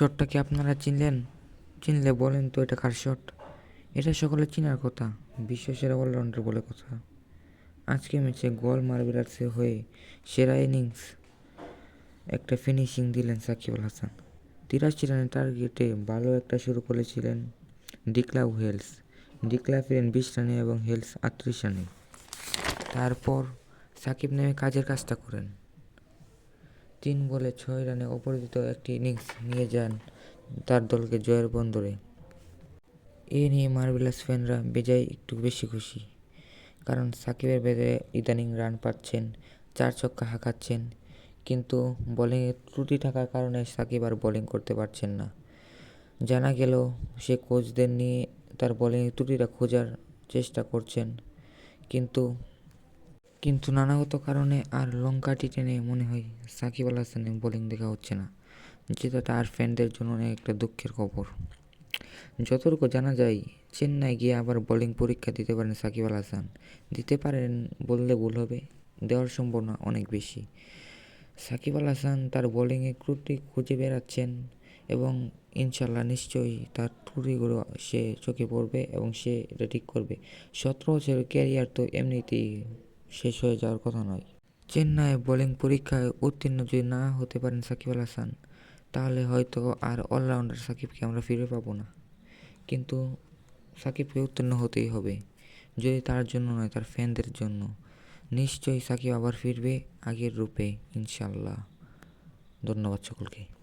শটটা কি আপনারা চিনলেন? চিনলে বলেন তো এটা কার শট এটা সকলে চিনার কথা, বিশ্বসেরা অলরাউন্ডার বলে কথা। আজকে ম্যাচে গোল মার্বেলার্সের হয়ে সেরা ইনিংস, একটা ফিনিশিং দিলেন সাকিব আল হাসান। তিরাশি রানের টার্গেটে ভালো একটা শুরু করেছিলেন ডিক্লাউ হেলস। ডিক্লা ফিরেন বিশ রানে এবং হেলস আটত্রিশ রানে। তারপর সাকিব নেমে কাজের কাজটা করেন। তিন বলে ছয় রানে অপরাজিত একটি ইনিংস নিয়ে যান তার দলকে জয়ের বন্দরে। এ নিয়ে মার্বেলাস ফ্যানরা বেজায় একটু বেশি খুশি, কারণ সাকিবের বেদে ইদানিং রান পাচ্ছেন, চার ছক্কা হাঁকাচ্ছেন, কিন্তু বোলিংয়ে ত্রুটি থাকার কারণে সাকিব আর বোলিং করতে পারছেন না। জানা গেল সে কোচদের নিয়ে তার বোলিংয়ের ত্রুটিটা খোঁজার চেষ্টা করছেন, কিন্তু কিন্তু নানাগত কারণে আর লঙ্কা টি টেনে মনে হয় সাকিব আল হাসানের বোলিং দেখা হচ্ছে না। যেটা তার ফ্যানদের জন্য একটা দুঃখের খবর। যতটুকু জানা যায়, চেন্নাই গিয়ে আবার বোলিং পরীক্ষা দিতে পারেন সাকিব আল হাসান। দিতে পারেন বললে ভুল হবে, দেওয়ার সম্ভাবনা অনেক বেশি। সাকিব আল হাসান তার বোলিংয়ে ক্রুটি খুঁজে বেড়াচ্ছেন এবং ইনশাল্লাহ নিশ্চয়ই তার ত্রুটিগুলো সে চোখে পড়বে এবং সে এটা ঠিক করবে। সতেরো বছরের ক্যারিয়ার তো এমনিতেই শেষ হয়ে যাওয়ার কথা নয়। চেন্নাই বোলিং পরীক্ষায় উত্তীর্ণ যদি না হতে পারেন সাকিব আল হাসান, তাহলে হয়তো আর অলরাউন্ডার সাকিবকে আমরা ফিরে পাবো না। কিন্তু সাকিবকে উত্তীর্ণ হতেই হবে, যদি তার জন্য নয়, তার ফ্যানদের জন্য। নিশ্চয়ই সাকিব আবার ফিরবে আগের রূপে ইনশাল্লাহ ধন্যবাদ সকলকে।